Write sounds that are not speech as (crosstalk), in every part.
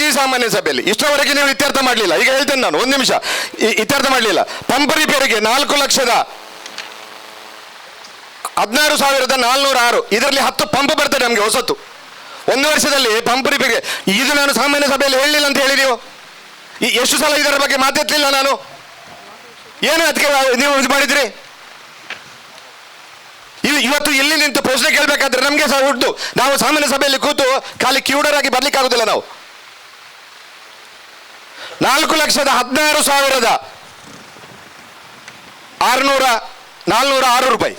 ಪ್ರತಿ ಸಾಮಾನ್ಯ ಸಭೆಯಲ್ಲಿ. ಇಷ್ಟರವರೆಗೆ ನೀವು ಇತ್ಯರ್ಥ ಮಾಡಲಿಲ್ಲ. ಈಗ ಹೇಳ್ತೇನೆ ನಾನು, ಒಂದು ನಿಮಿಷ. ಇತ್ಯರ್ಥ ಮಾಡಲಿಲ್ಲ. ಪಂಪ್ ರಿಪೇರಿಗೆ ನಾಲ್ಕು ಲಕ್ಷದ ಹದಿನಾರು ಸಾವಿರದ ನಾಲ್ನೂರ ಆರು. ಇದರಲ್ಲಿ ಹತ್ತು ಪಂಪ್ ಬರ್ತದೆ ನಮಗೆ ಹೊಸತು. ಒಂದು ವರ್ಷದಲ್ಲಿ ಪಂಪ್ ರಿಪೇರಿಗೆ ಇದು ನಾನು ಸಾಮಾನ್ಯ ಸಭೆಯಲ್ಲಿ ಹೇಳಲಿಲ್ಲ ಅಂತ ಹೇಳಿ ನೀವು. ಈ- ಎಷ್ಟು ಸಲ ಇದರ ಬಗ್ಗೆ ಮಾತಾಡ್ತಿಲ್ಲ ನಾನು? ಏನು ಅದಕ್ಕೆ ನೀವು ಇದು ಮಾಡಿದ್ರಿ? ಇವ್- ಇವತ್ತು ಇಲ್ಲಿ ನಿಂತು ಪ್ರಶ್ನೆ ಕೇಳಬೇಕಾದ್ರೆ ನಮಗೆ ಸಹ ಉಂಟು ನಾವು ಸಾಮಾನ್ಯ ಸಭೆಯಲ್ಲಿ ಕೂತು ಖಾಲಿ ಕ್ಯೂಡರಾಗಿ ಬರ್ಲಿಕ್ಕೆ ಆಗುದಿಲ್ಲ ನಾವು. ನಾಲ್ಕು ಲಕ್ಷದ ಹದಿನಾರು ಸಾವಿರದ ಆರುನೂರ ನಾಲ್ನೂರ ಆರು ರೂಪಾಯಿ.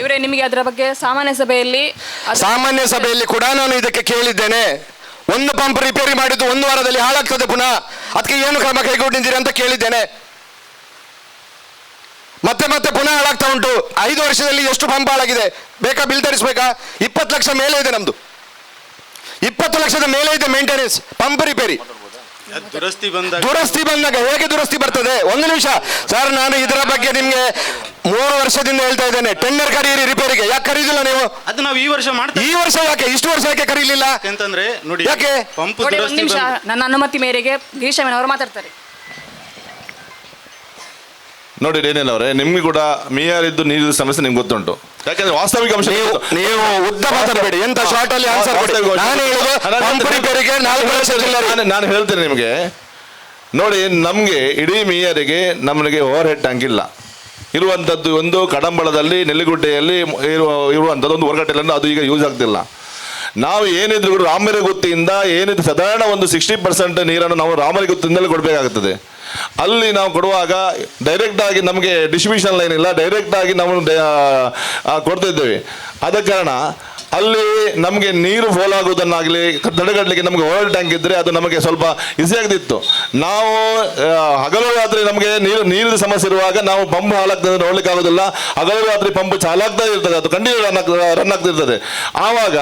ಇವರೇ ನಿಮಗೆ ಅದರ ಬಗ್ಗೆ ಸಾಮಾನ್ಯ ಸಭೆಯಲ್ಲಿ ಸಾಮಾನ್ಯ ಸಭೆಯಲ್ಲಿ ಕೂಡ ನಾನು ಇದಕ್ಕೆ ಕೇಳಿದ್ದೇನೆ. ಒಂದು ಪಂಪ್ ರಿಪೇರಿ ಮಾಡಿದ್ದು ಒಂದು ವಾರದಲ್ಲಿ ಹಾಳಾಗ್ತದೆ ಪುನಃ. ಅದಕ್ಕೆ ಏನು ಕ್ರಮ ಕೈಗೊಂಡಿದ್ದೀರಿ ಅಂತ ಕೇಳಿದ್ದೇನೆ. ಮತ್ತೆ ಮತ್ತೆ ಪುನಃ ಹಾಳಾಗ್ತಾ ಉಂಟು. ಐದು ವರ್ಷದಲ್ಲಿ ಎಷ್ಟು ಪಂಪ್ ಹಾಳಾಗಿದೆ? ಬೇಕಾ ಬಿಲ್ ತರಿಸ್ಬೇಕಾ ಇಪ್ಪತ್ತು ಲಕ್ಷ ಮೇಲೆ ಇದೆ ನಮ್ದು. ಇಪ್ಪತ್ತು ಲಕ್ಷದ ಮೇಲೆ ಇದೆ ಮೇಂಟೆನೆನ್ಸ್ ಪಂಪ್ ರಿಪೇರಿ ದುರಸ್ತಿ ಬಂದಾಗ ದುರಸ್ತಿ ಬಂದಾಗ ಹೇಗೆ ದುರಸ್ತಿ ಬರ್ತದೆ? ಒಂದು ನಿಮಿಷ. ಸರ್ ನಾನು ಇದರ ಬಗ್ಗೆ ನಿಮ್ಗೆ ಮೂರು ವರ್ಷದಿಂದ ಹೇಳ್ತಾ ಇದ್ದೇನೆ. ಟೆಂಡರ್ ಕರೀರಿ ರಿಪೇರಿಗೆ ಯಾಕೆ ಕರೀದಿಲ್ಲ ನೀವು? ಅದು ನಾವು ಈ ವರ್ಷ ಮಾಡ್ತೀವಿ. ಈ ವರ್ಷ ಯಾಕೆ? ಇಷ್ಟು ವರ್ಷ ಯಾಕೆ ಕರೀಲಿಲ್ಲ? ಅಂತಂದ್ರೆ ನೋಡಿ ಯಾಕೆ? ಪಂಪ್ ನೋಡಿ ಒಂದು ದುರಸ್ತಿ ನಿಮಿಷ. ಬಂದ್- ನನ್ನ ಅನುಮತಿ ಮೇರೆಗೆ ಗಿರೀಶಮ್ಮನ್ ಅವರು ಮಾತಾಡ್ತಾರೆ. ನೋಡಿ ಡೇನಿಯಲ್ ಅವರೇ ನಿಮ್ಗೆ ಕೂಡ ಮೀಯಾರಿದ್ದು ನೀರಿನ ಸಮಸ್ಯೆ ನಿಮ್ಗೆ ಗೊತ್ತುಂಟು. ಯಾಕಂದ್ರೆ ವಾಸ್ತವಿಕ ಅಂಶ ನೀವು. ನೀವು ಉದ್ದ ಮಾತಾಡಬೇಡಿ ಎಂತ ಶಾರ್ಟ್ ಅಲ್ಲಿ ಆನ್ಸರ್ ಕೊಡಿ. ನಾನು ಹೇಳುದು ನಾನು ನಾಲ್ಕು ಲಕ್ಷ ಹೇಳ್ತೇನೆ. ನಿಮಗೆ. ನೋಡಿ ನಮಗೆ ಇಡೀ ಮೇಯರಿಗೆ ನಮಗೆ ಓವರ್ ಹೆಡ್ ಟ್ಯಾಂಕ್ ಇಲ್ಲ. ಇರುವಂಥದ್ದು ಒಂದು ಕಡಂಬಳದಲ್ಲಿ ನೆಲ್ಲಿಗುಡ್ಡೆಯಲ್ಲಿ ಇರುವ ಇರುವಂಥದ್ದು ಒಂದು ಹೊರಗಟ್ಟೆಲ್ಲ ಅದು ಈಗ ಯೂಸ್ ಆಗ್ತಿಲ್ಲ. ನಾವು ಏನಿದ್ರು ರಾಮರಿ ಗುತ್ತಿಯಿಂದ ಏನಿದ್ರು ಸಾಧಾರಣ ಒಂದು ಸಿಕ್ಸ್ಟಿ ಪರ್ಸೆಂಟ್ ನೀರನ್ನು ನಾವು ರಾಮರಿಗುತ್ತಿಂದಲೇ ಕೊಡಬೇಕಾಗ್ತದೆ ಅಲ್ಲಿ ನಾವು ಕೊಡುವಾಗ ಡೈರೆಕ್ಟ್ ಆಗಿ ನಮಗೆ ಡಿಸ್ಟ್ರಿಬ್ಯೂಷನ್ ಲೈನ್ ಇಲ್ಲ ಡೈರೆಕ್ಟ್ ಆಗಿ ನಾವು ಕೊಡ್ತಿದ್ದೇವೆ ಆದ ಕಾರಣ ಅಲ್ಲಿ ನಮಗೆ ನೀರು ಫೋಲ್ ತಡೆಗಟ್ಟಲಿಕ್ಕೆ ನಮಗೆ ಓಯಲ್ ಟ್ಯಾಂಕ್ ಇದ್ದರೆ ಅದು ನಮಗೆ ಸ್ವಲ್ಪ ಈಸಿ ಆಗ್ತಿತ್ತು. ನಾವು ಹಗಲು ರಾತ್ರಿ ನಮಗೆ ನೀರು, ನೀರಿನ ಸಮಸ್ಯೆ ಇರುವಾಗ ನಾವು ಪಂಪ್ ಹಾಳಾಗ್ತದೆ ನೋಡ್ಲಿಕ್ಕೆ ಆಗೋದಿಲ್ಲ ಹಗಲು ರಾತ್ರಿ ಪಂಪ್ ಚಾಲಾಗ್ತಾ ಇರ್ತದೆ, ಅದು ಕಂಟಿನ್ಯೂ ರನ್ ಆಗ್ತದೆ ರನ್ ಆಗ್ತಿರ್ತದೆ ಆವಾಗ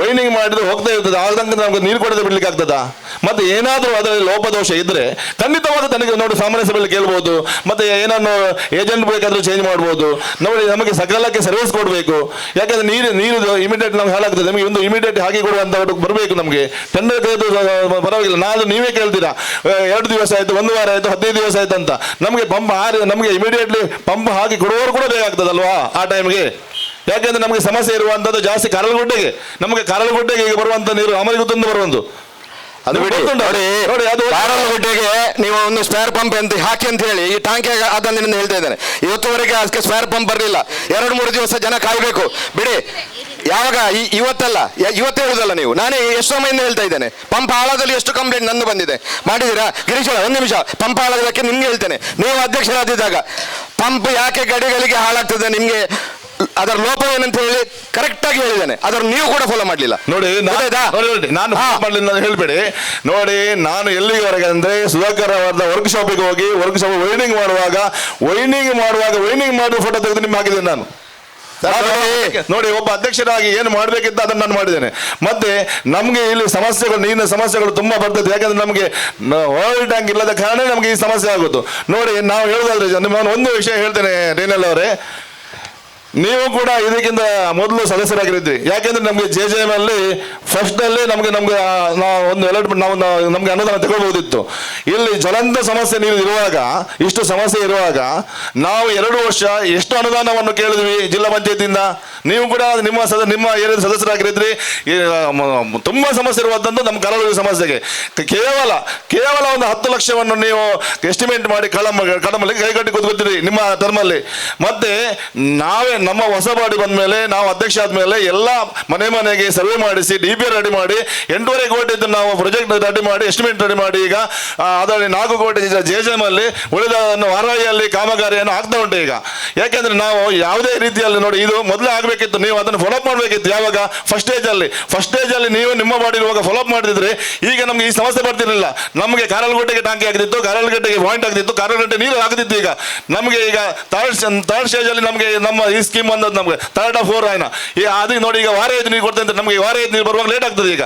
ವೈನಿಂಗ್ ಮಾಡಿದ್ರೆ ಹೋಗ್ತಾ ಇರ್ತದೆ, ಆಗ ನಮಗೆ ನೀರು ಕೊಡದೆ ಬಿಡ್ಲಿಕ್ಕೆ ಆಗ್ತದಾ? ಮತ್ತೆ ಏನಾದರೂ ಅದರಲ್ಲಿ ಲೋಪದೋಷ ಇದ್ರೆ ಖಂಡಿತವಾದ ತನಿಖೆ ನೋಡಿ ಸಾಮಾನ್ಯ ಸಭೆಯಲ್ಲಿ ಕೇಳ್ಬೋದು. ಮತ್ತೆ ಏನನ್ನು ಏಜೆಂಟ್ ಬೇಕಾದರೂ ಚೇಂಜ್ ಮಾಡ್ಬೋದು. ನೋಡಿ ನಮಗೆ ಸಕಾಲಕ್ಕೆ ಸರ್ವಿಸ್ ಕೊಡಬೇಕು. ಯಾಕಂದ್ರೆ ನೀರು ನೀರು ಇಮಿಡಿಯೇಟ್ ನಮ್ಗೆ ಹಾಳಾಗ್ತದೆ. ನಮಗೆ ಒಂದು ಇಮಿಡಿಯೇಟ್ ಹಾಕಿ ಕೊಡುವಂತ ಬರಬೇಕು ನಮಗೆ. ಟೆಂಡರ್ ಕರೆದು ಪರವಾಗಿಲ್ಲ. ನಾನು ನೀವೇ ಕೇಳ್ತೀರಾ? ಎರಡು ದಿವಸ ಆಯ್ತು ಒಂದು ವಾರ ಆಯ್ತು ಹದಿನೈದು ದಿವಸ ಆಯ್ತು ಅಂತ. ನಮಗೆ ಪಂಪ್ ಆರಿ ನಮಗೆ ಇಮಿಡಿಯೇಟ್ಲಿ ಪಂಪ್ ಹಾಕಿ ಕೊಡುವವರು ಕೂಡ ಬೇಕಾಗ್ತದಲ್ವಾ ಆ ಟೈಮ್ಗೆ ಯಾಕೆಂದ್ರೆ ನಮಗೆ ಸಮಸ್ಯೆ ಇರುವಂತದ್ದು ಜಾಸ್ತಿ ಕರಲಗುಡ್ಡೆಗೆ ನಮಗೆ ಕರಲಗುಡ್ಡೆಗೆ ಈಗ ಬರುವಂತ ನೀರು ಅಮರಿಗೆ ಬರುವಂತ ಬರುವಂದು. ಅದು ಬಿಡಿ. ನೋಡಿ ಅದು ಗುಡ್ಡೆಗೆ ನೀವು ಒಂದು ಸ್ಪೇರ್ ಪಂಪ್ ಅಂತ ಹಾಕಿ ಅಂತ ಹೇಳಿ ಈ ಟಾಂಕಿ ಅದನ್ನು ಹೇಳ್ತಾ ಇದ್ದೇನೆ. ಇವತ್ತುವರೆಗೆ ಅದಕ್ಕೆ ಸ್ಪೇರ್ ಪಂಪ್ ಬರಲಿಲ್ಲ. ಎರಡು ಮೂರು ದಿವಸ ಜನ ಕಾಯ್ಬೇಕು. ಬಿಡಿ. ಯಾವಾಗ ಈ- ಇವತ್ತಲ್ಲ ಇವತ್ತು ಹೇಳುದಲ್ಲ ನೀವು. ನಾನೇ ಎಷ್ಟು ಸಮಯದಿಂದ ಹೇಳ್ತಾ ಇದ್ದೇನೆ. ಪಂಪ ಹಾಳಾದಲ್ಲಿ ಎಷ್ಟು ಕಂಪ್ಲೇಂಟ್ ನನ್ನ ಬಂದಿದೆ. ಮಾಡಿದ್ದೀರಾ? ಗಿರೀಶ್ ಒಂದು ನಿಮಿಷ. ಪಂಪ ಆಳದಕ್ಕೆ ನಿಮ್ಗೆ ಹೇಳ್ತೇನೆ. ನೀವು ಅಧ್ಯಕ್ಷರಾದಿದ್ದಾಗ ಪಂಪ್ ಯಾಕೆ ಗಡಿಗಳಿಗೆ ಹಾಳಾಗ್ತದೆ ನಿಮ್ಗೆ? ಅದರ ಲೋಪ ಏನಂತ ಹೇಳಿ ಕರೆಕ್ಟ್ ಆಗಿ ಹೇಳಿದ್ದೇನೆ. ಅದರ ನೀವು ಕೂಡ ಫಾಲೋ ಮಾಡಲಿಲ್ಲ. ನೋಡಿ? ನೋಡಿ, ನಾನು. ಮಾಡಲಿಲ್ಲ ಹೇಳ್ಬೇಡಿ. ನೋಡಿ ನಾನು ಎಲ್ಲಿವರೆಗೆ ಅಂದ್ರೆ ಸುಧಾಕರ್ ಅವರ ವರ್ಕ್ ಶಾಪಿಗೆ ಹೋಗಿ ವರ್ಕ್ ಶಾಪ್ ವೈನಿಂಗ್ ಮಾಡುವಾಗ ವೈನಿಂಗ್ ಮಾಡುವಾಗ ವೈನಿಂಗ್ ಮಾಡುವ ಫೋಟೋ ತೆಗೆದು ನಿಮ್ಗೆ ಹಾಕಿದ್ದೇನೆ ನಾನು. ನೋಡಿ. ಒಬ್ಬ ಅಧ್ಯಕ್ಷರಾಗಿ ಏನು ಮಾಡಬೇಕಿತ್ತು ಅದನ್ನು ನಾನು ಮಾಡಿದ್ದೇನೆ. ಮತ್ತೆ ನಮಗೆ ಇಲ್ಲಿ ಸಮಸ್ಯೆಗಳು ನೀರಿನ ಸಮಸ್ಯೆಗಳು ತುಂಬಾ ಬರ್ತದೆ. ಯಾಕಂದ್ರೆ ನಮಗೆ ಓವರ್ ಟ್ಯಾಂಕ್ ಇಲ್ಲದ ಕಾರಣ ನಮಗೆ ಈ ಸಮಸ್ಯೆ ಆಗುತ್ತೆ ನೋಡಿ ನಾವು ಹೇಳೋದಾದ್ರೆ ನಾನು ಒಂದು ವಿಷಯ ಹೇಳ್ತೇನೆ ರೇನಲ್ ಅವರೇ. ನೀವು ಕೂಡ ಇದಕ್ಕಿಂತ ಮೊದಲು ಸದಸ್ಯರಾಗಿರಿದ್ವಿ ಯಾಕೆಂದ್ರೆ ನಮಗೆ ಜೆ ಜೆ ಎಂ ಅಲ್ಲಿ ಫಸ್ಟ್ ಅಲ್ಲಿ ನಮಗೆ ನಮ್ಗೆ ಒಂದು ಅಲರ್ಟ್ಮೆಂಟ್ ನಾವು- ನಮ್ಗೆ ಅನುದಾನ ತಗೊಳ್ಬಹುದಿತ್ತು. ಇಲ್ಲಿ ಜ್ವಲಂತ ಸಮಸ್ಯೆ ನೀವು ಇರುವಾಗ, ಇಷ್ಟು ಸಮಸ್ಯೆ ಇರುವಾಗ, ನಾವು ಎರಡು ವರ್ಷ ಎಷ್ಟು ಅನುದಾನವನ್ನು ಕೇಳಿದ್ವಿ ಜಿಲ್ಲಾ ಪಂಚಾಯತಿಯಿಂದ? ನೀವು ಕೂಡ ನಿಮ್ಮ ಸದ, ನಿಮ್ಮ ಏರಿಯಾದ ಸದಸ್ಯರಾಗಿರಿದ್ರಿ. ತುಂಬಾ ಸಮಸ್ಯೆ ಇರುವಂಥದ್ದು ನಮ್ಮ ಕರಾವಳಿ ಸಮಸ್ಯೆಗೆ ಕೇವಲ ಕೇವಲ ಒಂದು ಹತ್ತು ಲಕ್ಷವನ್ನು ನೀವು ಎಸ್ಟಿಮೇಟ್ ಮಾಡಿ ಕಳಮ ಕಡಮಲ್ಲಿ ಕೈಗಟ್ಟಿ ಕೂತ್ಕೊತೀರಿ ನಿಮ್ಮ ಟರ್ಮಲ್ಲಿ ಮತ್ತೆ ನಾವೇ ನಮ್ಮ ಹೊಸ ಬಾಡಿ ಬಂದ ಮೇಲೆ ನಾವು ಅಧ್ಯಕ್ಷ ಆದಮೇಲೆ ಎಲ್ಲ ಮನೆ ಮನೆಗೆ ಸರ್ವೆ ಮಾಡಿಸಿ ಡಿ ಪಿ ರೆಡಿ ಮಾಡಿ, ಎಂಟೂವರೆ ಕೋಟಿದ್ದು ನಾವು ಪ್ರೊಜೆಕ್ಟ್ ರೆಡಿ ಮಾಡಿ ಎಸ್ಟಿಮೇಟ್ ರೆಡಿ ಮಾಡಿ ಈಗ ಅದರಲ್ಲಿ ನಾಲ್ಕು ಕೋಟಿ ಜೆ ಜೆ ಅಲ್ಲಿ ಉಳಿದನ್ನು ವಾರಾಯಿಯಲ್ಲಿ ಕಾಮಗಾರಿಯನ್ನು ಆಗ್ತಾ ಉಂಟು ಈಗ. ಯಾಕೆಂದ್ರೆ ನಾವು ಯಾವುದೇ ರೀತಿಯಲ್ಲಿ ನೋಡಿ, ಇದು ಮೊದಲೇ ಆಗಬೇಕಿತ್ತು ನೀವು ಅದನ್ನು ಫಾಲೋಅಪ್ ಮಾಡಬೇಕಿತ್ತು. ಯಾವಾಗ? ಫಸ್ಟ್ ಸ್ಟೇಜಲ್ಲಿ ಫಸ್ಟ್ ಸ್ಟೇಜಲ್ಲಿ ನೀವು ನಿಮ್ಮ ಬಾಡಿ ಇರುವಾಗ ಫಾಲೋಅಪ್ ಮಾಡಿದ್ರೆ ಈಗ ನಮಗೆ ಈ ಸಮಸ್ಯೆ ಬರ್ತಿರಲಿಲ್ಲ. ನಮಗೆ ಕಾರಲ್ಗೋಟೆಗೆ ಟಾಂಕಿ ಆಗ್ತಿತ್ತು ಕಾರಲ್ಗಟ್ಟೆಗೆ ಪಾಯಿಂಟ್ ಆಗ್ತಿತ್ತು ಕಾರಲ್ಗಟ್ಟೆ ನೀರು ಆಗ್ತಿತ್ತು ಈಗ. ನಮಗೆ ಈಗ ಥರ್ಡ್ ಥರ್ಡ್ ಸ್ಟೇಜ್ ಅಲ್ಲಿ ನಮಗೆ ನಮ್ಮ ಈ ಸ್ಕೀಮ್ ಬಂದದ್ದು ನಮಗೆ ಥರ್ಡ್ ಆಫ್ ಫೋರ್ ಆಯ್ನ ಈ ಅದಕ್ಕೆ ನೋಡಿ ಈಗ ವಾರ ಐದು ನೀರು ಕೊಡ್ತಂತೆ ನಮಗೆ ವಾರ ಐದು ನೀರು ಬರುವಾಗ ಲೇಟ್ ಆಗ್ತದೆ ಈಗ.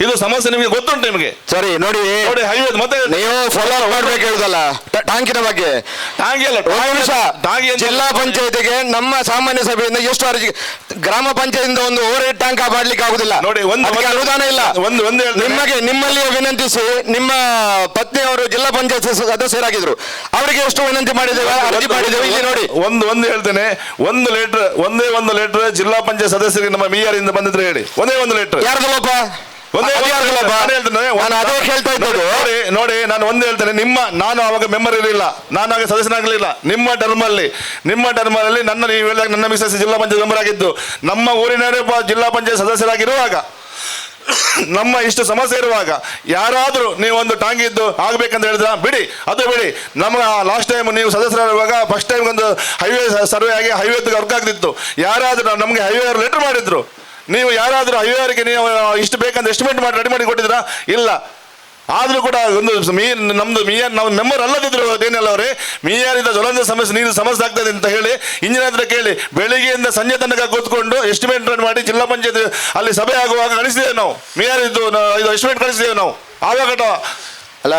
ಇದು ಸಮಸ್ಯೆ ನಿಮಗೆ ಗೊತ್ತುಂಟು ನಿಮಗೆ. ಸರಿ ನೋಡಿ. ನೋಡಿ ಹೈವೇ ಮತ್ತೆ ನೀವು ಫಾಲೋ ಮಾಡ್ಬೇಕು ಹೇಳುದಲ್ಲ ಟ- ಟಾಂಕಿನ ಬಗ್ಗೆ. ಟಾಂಗಿ ಅಲ್ಲ ಒಂದು ನಿಮಿಷ. ಟಾಂಗಿ ಅಂತ- ಜಿಲ್ಲಾ ಪಂಚಾಯತಿಗೆ ನಮ್ಮ ಸಾಮಾನ್ಯ ಸಭೆಯಿಂದ ಎಷ್ಟು ಅರ್ಜಿ ಗ್ರಾಮ ಪಂಚಾಯತಿಯಿಂದ ಒಂದು ಓವರ್ ಹೆಡ್ ಟ್ಯಾಂಕ್ ಮಾಡ್ಲಿಕ್ಕೆ ಆಗುದಿಲ್ಲ. ನೋಡಿ, ಒಂದು- ಅದಕ್ಕೆ ಅನುದಾನ ಇಲ್ಲ. ಒಂದು- ಒಂದು ಹೇಳ್ತೇನೆ. ನಿಮಗೆ ನಿಮ್ಮಲ್ಲಿ ವಿನಂತಿಸಿ ನಿಮ್ಮ ಪತ್ನಿ ಅವರು ಜಿಲ್ಲಾ ಪಂಚಾಯತ್ ಸದಸ್ಯರಾಗಿದ್ರು. ಅವರಿಗೆ ಎಷ್ಟು ವಿನಂತಿ ಮಾಡಿದ್ದೇವೆ? ಅರ್ಜಿ ಮಾಡಿದ್ದೇವೆ. ಇಲ್ಲಿ ನೋಡಿ. ಒಂದು ಒಂದು ಹೇಳ್ತೇನೆ. ಒಂದು ಲೀಟರ್ ಒಂದೇ ಒಂದು ಲೀಟರ್ ಜಿಲ್ಲಾ ಪಂಚಾಯತ್ ಸದಸ್ಯರಿಗೆ ನಮ್ಮ ಮೀಯರಿಂದ ಬಂದಿದ್ರೆ ಹೇಳಿ. ಒಂದೇ ಒಂದು ಲೀಟರ್. ಯಾರ್ದು ಲೋಪ ಒಂದೇ ನಾನು ಅದೇ ಕೇಳ್ತಾ ಇದ್ದದ್ದು. ನೋಡಿ ನಾನು ಒಂದು ಹೇಳ್ತೇನೆ ನಿಮ್ಮ ನಾನು ಅವಾಗ ಮೆಂಬರ್ ಇರಲಿಲ್ಲ. ನಾನು ಆಗ ಸದಸ್ಯನಾಗಲಿಲ್ಲ ನಿಮ್ಮ ಟರ್ಮ್ ಅಲ್ಲಿ ನಿಮ್ಮ ಟರ್ಮ್ ಅಲ್ಲಿ ನನ್ನ ನೀವು ಹೇಳಿದಾಗ ನನ್ನ ಮಿಸಸ್ ಜಿಲ್ಲಾ ಪಂಚಾಯತ್ ಮೆಂಬರ್ ಆಗಿದ್ದು ನಮ್ಮ ಊರಿನವರೇ ಜಿಲ್ಲಾ ಪಂಚಾಯತ್ ಸದಸ್ಯರಾಗಿರುವಾಗ (coughs) ನಮ್ಮ ಇಷ್ಟು ಸಮಸ್ಯೆ ಇರುವಾಗ ಯಾರಾದರೂ ನೀವು ಒಂದು ಟಾಂಗ್ ಇದ್ದು ಆಗ್ಬೇಕಂತ ಹೇಳಿದ್ರ ಬಿಡಿ ಅದು ಬಿಡಿ. ನಮ್ಮ ಲಾಸ್ಟ್ ಟೈಮ್ ನೀವು ಸದಸ್ಯರಾಗಿರುವಾಗ ಫಸ್ಟ್ ಟೈಮ್ ಒಂದು ಹೈವೇ ಸರ್ವೆ ಆಗಿ ಹೈವೇ ವರ್ಕ್ ಆಗ್ತಿತ್ತು. ಯಾರಾದರೂ ನಮಗೆ ಹೈವೇ ಲೆಟರ್ ಮಾಡಿದ್ರು ನೀವು ಯಾರಾದರೂ ಹೈವೇ ಅವರಿಗೆ ನೀವು ಇಷ್ಟು ಬೇಕಂತ ಎಸ್ಟಿಮೇಟ್ ಮಾಡಿ ರೆಡಿ ಮಾಡಿ ಕೊಟ್ಟಿದ್ರಾ ಇಲ್ಲ. ಆದರೂ ಕೂಡ ಒಂದು ಮೀ ನಮ್ಮದು ಮೀಯರ್, ನಾವು ಮೆಂಬರ್ ಅಲ್ಲದಿದ್ರು ಅದೇನಲ್ಲ ಅವರೇ ಮೀಯಾರಿಂದ ಜ್ವಲಂತ ಸಮಸ್ಯೆ, ನೀರು ಸಮಸ್ಯೆ ಆಗ್ತದೆ ಅಂತ ಹೇಳಿ ಇಂಜಿನಿಯರ್ ಹತ್ರ ಕೇಳಿ, ಬೆಳಿಗ್ಗೆಯಿಂದ ಸಂಜೆ ತನಕ ಕೂತ್ಕೊಂಡು ಎಸ್ಟಿಮೇಟ್ ಮಾಡಿ ಜಿಲ್ಲಾ ಪಂಚಾಯತ್ ಅಲ್ಲಿ ಸಭೆ ಆಗುವಾಗ ಕಳಿಸಿದ್ದೇವೆ ನಾವು. ಮೀಯಾರಿದ್ದು ಇದು ಎಸ್ಟಿಮೇಟ್ ಕಳಿಸಿದ್ದೇವೆ ನಾವು. ಆವಾಗ ಅಲ್ಲ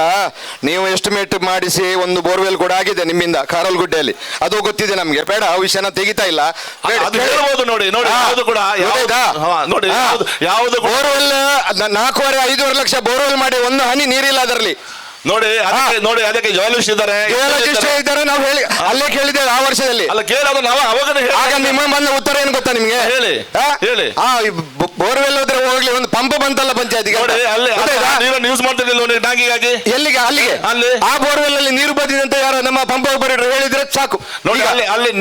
ನೀವು ಎಸ್ಟಿಮೇಟ್ ಮಾಡಿಸಿ ಒಂದು ಬೋರ್ವೆಲ್ ಕೂಡ ಆಗಿದೆ ನಿಮ್ಮಿಂದ ಕಾರಲ್ಗುಡ್ಡೆಯಲ್ಲಿ ಅದು ಗೊತ್ತಿದೆ ನಮ್ಗೆ ಬೇಡ ಆ ವಿಷಯನ ತೆಗಿತಾ ಇಲ್ಲ ಅದು ಹೇಳ್ಬೋದು ನೋಡಿ ನೋಡಿ ಹಾ. ಯಾವುದು ಕೂಡ ಯಾವ್ದು- ಗೊತ್ತಾಯ್ತಾ? ಹಾ, ನೋಡಿ ಹಾ. ಯಾವ್ದು- ಯಾವುದು ಕೂಡ ಬೋರ್ವೆಲ್ ನಾಲ್ಕೂವರೆ ಐದೂವರೆ ಲಕ್ಷ ಬೋರ್ವೆಲ್ ಮಾಡಿ ಒಂದು ಹನಿ ನೀರಿಲ್ಲ ಅದರಲ್ಲಿ ನೋಡಿ ಅದಕ್ಕೆ ನೋಡಿ ಅದಕ್ಕೆ ಜ್ವಾಲಿಸ್ಟ್ ಇದ್ದಾರೆ. ನಾವು ಹೇಳಿ ಅಲ್ಲೇ ಕೇಳಿದ್ದೇವೆ ಆ ವರ್ಷದಲ್ಲಿ. ಅಲ್ಲ ಕೇಳೋದು ನಾವು ಅವಾಗ ಆಗ ನಿಮ್ಮ ಬಂದ ಉತ್ತರ ಏನು ಗೊತ್ತಾ ನಿಮ್ಗೆ? ಹೇಳಿ. ಹೇಳಿ. ಆ ಬೋರ್ವೆಲ್ ಹೋದ್ರೆ ಹೋಗ್ಲಿ ಒಂದು ಪಂಪ್ ಬಂತಲ್ಲ ಪಂಚಾಯತಿಗೆ. ನೋಡಿ ಅಲ್ಲಿ ನೀರನ್ನು ಯೂಸ್ ಮಾಡ್ತಿರ್ಲಿಲ್ಲ ನೋಡಿ ಟ್ಯಾಂಕಿಗಾಗಿ ಎಲ್ಲಿಗೆ ಅಲ್ಲಿಗೆ? ಅಲ್ಲಿ. ಆ ಬೋರ್ವೆಲ್ ಅಲ್ಲಿ ನೀರು ಬಂದಿದೆ ಅಂತ ಯಾರೋ ನಮ್ಮ ಪಂಪ್ ಆಪರೇಟರ್ ಹೇಳಿದ್ರೆ ಸಾಕು. ನೋಡಿ ಅಲ್ಲಿ ಅಲ್ಲಿ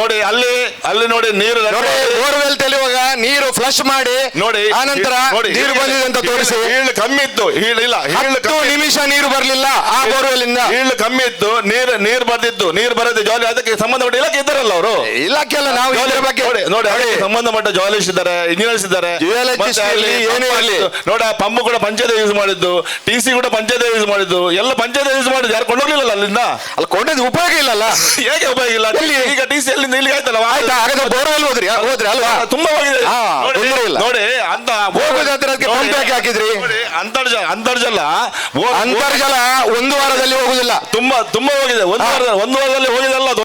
ನೋಡಿ ಅಲ್ಲಿ ಅಲ್ಲಿ ನೋಡಿ ನೀರು ನೋಡಿ ಬೋರ್ವೆಲ್ ತೆಲಿಯುವಾಗ ನೀರು ಫ್ಲಶ್ ಮಾಡಿ ನೋಡಿ ಆನಂತರ ನೀರು ಬಂದಿದೆ ಅಂತ ತೋರಿಸಿ. ಹೀಳು ಕಮ್ಮಿ ಇತ್ತು ಹೀಳಿಲ್ಲ ಇಲ್ಲ ಹೀಳು ಹತ್ತು ನಿಮಿಷ ನೀರು ಬರ್ಲಿಲ್ಲ ಆ ಬೋರ್ವೆಲ್ ಇಂದ ಹೀಳು ಕಮ್ಮಿ ಇತ್ತು ನೀರು ನೀರು ಬರ್ದಿತ್ತು ನೀರು ಬರದೆ ಜಾಲಿ ಅದಕ್ಕೆ ಸಂಬಂಧಪಟ್ಟ ಇಲಾಖೆ ಇದ್ದಾರಲ್ಲ ಅವರು? ಇಲಾಖೆ ಅಲ್ಲ ನಾವು ಇದ್ರ ಬಗ್ಗೆ ನೋಡಿ ನೋಡಿ ಅದಕ್ಕೆ ಸಂಬಂಧಪಟ್ಟ ಜಾಲಿಸ್ಟ್ ಇದ್ದಾರೆ ಇಂಜಿನಿಯರ್ಸ್ ಇದ್ದಾರೆ. Geologist ಮತ್ತೆ ಅಲ್ಲಿ ಏನೇ ಇರಲಿ. ನೋಡಿ ಆ ಪಂಪ್ ಕೂಡ ಪಂಚಾಯತ್ ಯೂಸ್ ಮಾಡಿದ್ದು ಟಿ ಸಿ ಕೂಡ ಪಂಚಾಯತ್ ಯೂಸ್ ಮಾಡಿದ್ದು ಎಲ್ಲ ಪಂಚಾಯತ್ ಯೂಸ್ ಮಾಡಿದ್ದು ಯಾರು ಕೊಂಡೋಗ್ಲಿಲ್ಲ ಅಲ್ಲಿಂದ? ಅಲ್ಲಿ ಕೊಂಡದ್ದು ಉಪಯೋಗ ಇಲ್ಲಲ್ಲ? (laughs) ಹೇಗೆ ಉಪಯೋಗ ಇಲ್ಲ? ಈಗ ಟಿ ಸಿ ಅಲ್ಲಿಂದ ಇಲ್ಲಿಗೆ ಆಯ್ತಲ್ಲ ಆಯ್ತಾ? ಹಾಗಾದ್ರೆ ಬೋರ್ವೆಲ್ ಹೋದ್ರಿ ಹೋದ್ರಿ ಅಲ್ವಾ? ತುಂಬಾ ಹೋಗಿದೆ ಹಾ, ತೊಂದ್ರೆ ಇಲ್ಲ. ನೋಡಿ ಅಂತ ಹೋಗುದಾದ್ರೆ ಅದಕ್ಕೆ ನೋಡಿ, ಯಾಕೆ ಹಾಕಿದ್ರಿ? ನೋಡಿ, ಅಂತರ್ಜಲ ಅಂತರ್ಜಲ ಓ- ಅಂತರ್ಜಲ ಒಂದು ವಾರದಲ್ಲಿ ಹೋಗುದಿಲ್ಲ. ತುಂಬಾ ತುಂಬಾ ಹೋಗಿದೆ. ಒಂದು ವಾರ ಒಂದು ವಾರದಲ್ಲಿ ಹೋಗಿದಲ್ಲ ಅದು.